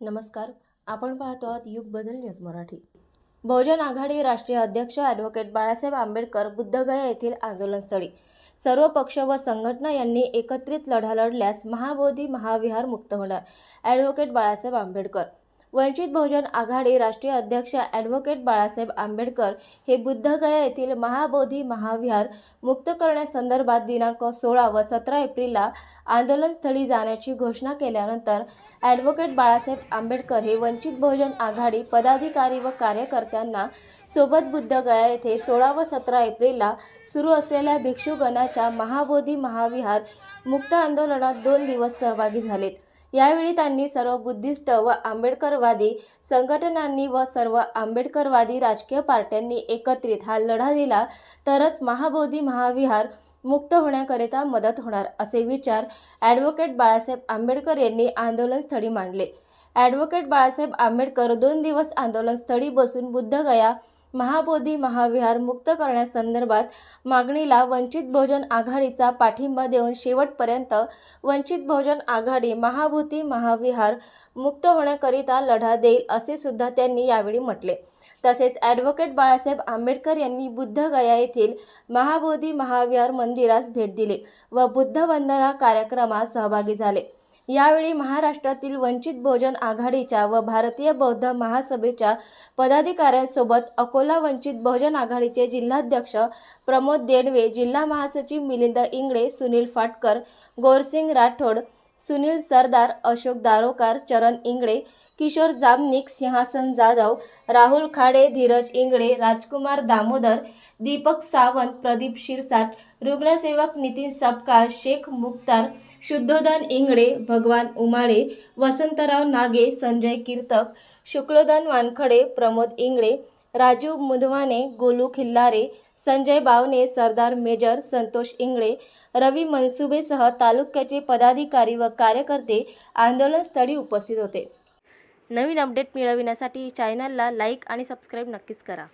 नमस्कार. आपण पाहतो आहात युग बदल न्यूज मराठी. बहुजन आघाडी राष्ट्रीय अध्यक्ष ॲडव्होकेट बाळासाहेब आंबेडकर बुद्धगया येथील आंदोलनस्थळी. सर्व पक्ष व संघटना यांनी एकत्रित लढा लढल्यास महाबोधी महाविहार मुक्त होणार ॲडव्होकेट बाळासाहेब आंबेडकर. वंचित बहुजन आघाडी राष्ट्रीय अध्यक्ष ॲडव्होकेट बाळासाहेब आंबेडकर हे बुद्धगया येथील महाबोधी महाविहार मुक्त करण्यासंदर्भात दिनांक सोळा व सतरा एप्रिलला आंदोलनस्थळी जाण्याची घोषणा केल्यानंतर ॲडव्होकेट बाळासाहेब आंबेडकर हे वंचित बहुजन आघाडी पदाधिकारी व कार्यकर्त्यांना सोबत बुद्धगया येथे सोळा व सतरा एप्रिलला सुरू असलेल्या भिक्षुगणाच्या महाबोधी महाविहार मुक्त आंदोलनात दोन दिवस सहभागी झालेत. यावेळी त्यांनी सर्व बुद्धिस्ट व आंबेडकरवादी संघटनांनी व सर्व आंबेडकरवादी राजकीय पार्ट्यांनी एकत्रित हा लढा दिला तरच महाबोधी महाविहार मुक्त होण्याकरिता मदत होणार असे विचार ॲडव्होकेट बाळासाहेब आंबेडकर यांनी आंदोलनस्थळी मांडले. ॲडव्होकेट बाळासाहेब आंबेडकर दोन दिवस आंदोलनस्थळी बसून बुद्धगया महाबोधी महाविहार मुक्त करण्यासंदर्भात मागणीला वंचित बहुजन आघाडीचा पाठिंबा देऊन शेवटपर्यंत वंचित बहुजन आघाडी महाभूती महाविहार मुक्त होण्याकरिता लढा देईल असे सुद्धा त्यांनी यावेळी म्हटले. तसेच ॲडव्होकेट बाळासाहेब आंबेडकर यांनी बुद्धगया येथील महाबोधी महाविहार मंदिरास भेट दिली व बुद्ध वंदना कार्यक्रमात सहभागी झाले. यावेळी महाराष्ट्रातील वंचित बहुजन आघाडीच्या व भारतीय बौद्ध महासभेच्या पदाधिकाऱ्यांसोबत अकोला वंचित बहुजन आघाडीचे जिल्हाध्यक्ष प्रमोद देडवे जिल्हा महासचिव मिलिंद इंगळे सुनील फाटकर गोरसिंग राठोड सुनील सरदार अशोक दारोकार चरण इंगळे किशोर जामनिक सिंहासन जाधव राहुल खाडे धीरज इंगळे राजकुमार दामोदर दीपक सावंत प्रदीप शिरसाट रुग्णसेवक नितीन सपकाळ शेख मुक्तार शुद्धोधन इंगळे भगवान उमाळे वसंतराव नागे संजय कीर्तक शुक्लोधन वानखडे प्रमोद इंगळे राजीव मुधवाने गोलू खिल्लारे संजय बावने सरदार मेजर संतोष इंगळे रवी मनसुबेसह तालुक्याचे पदाधिकारी व कार्यकर्ते आंदोलनस्थळी उपस्थित होते. नवीन अपडेट मिळविण्यासाठी चॅनलला लाईक आणि सबस्क्राईब नक्कीच करा.